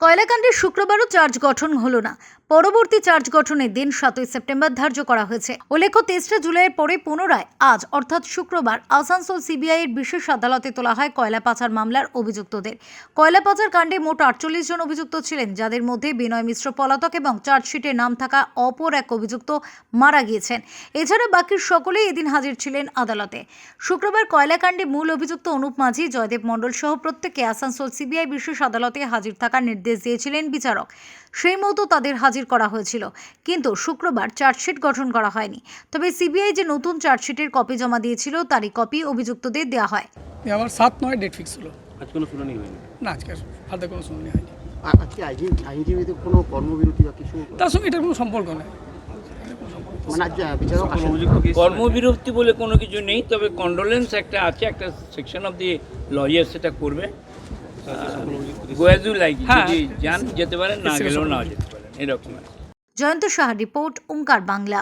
কয়লাকাণ্ডে শুক্রবারও charge গঠন হলো না। পরবর্তী চার্জ গঠনের দিন সাতই সেপ্টেম্বর ধার্য করা হয়েছে। উল্লেখ্য, তেসরা জুলাইয়ের পরে পুনরায় আজ, অর্থাৎ শুক্রবার, আসানসোল সিবিআই এর বিশেষ আদালতে তোলা হয় কয়লা পাচার মামলার অভিযুক্তদের। কয়লা পাচার কাণ্ডে মোট আটচল্লিশ জন অভিযুক্ত ছিলেন, যাদের মধ্যে বিনয় মিশ্র পলাতক এবং চার্জশিটে নাম থাকা অপর এক অভিযুক্ত মারা গিয়েছেন। এছাড়া বাকি সকলেই এদিন হাজির ছিলেন আদালতে। শুক্রবার কয়লাকাণ্ডে মূল অভিযুক্ত অনুপ মাঝি, জয়দেব মণ্ডল সহ প্রত্যেককে আসানসোল সিবিআই বিশেষ আদালতে হাজির থাকার নির্দেশ দিয়েছিলেন বিচারক। সেই মতো তাদের হাজির করা হয়েছিল। কিন্তু শুক্রবার চার্জশিট গঠন করা হয়নি। তবে সিবিআই যে নতুন চার্জশিটের কপি জমা দিয়েছিল তারই কপি অভিযুক্তদের দেওয়া হয়। আমার সাত নয় ডেট ফিক্স হলো। আজ কোনো শুনানি হয়নি? না আজকে হাতে কোনো শুনানি হয়নি। আজকে আইনজীবীদের কোনো কর্মবিরতি বা কিছু? তার সঙ্গে এটার কোনো সম্পর্ক নেই। মানে কর্মবিরতি বলে কোনো কিছু নেই তবে কন্ডোলেন্স একটা আছে একটা সেকশন অফ দি লয়ার সেটা করবে। গোয়াজু লাইক হ্যাঁ। যদি যান যেতে পারেন না গেলেও না যেতে এরকম জয়ন্ত সাহা রিপোর্ট ওঙ্কার বাংলা।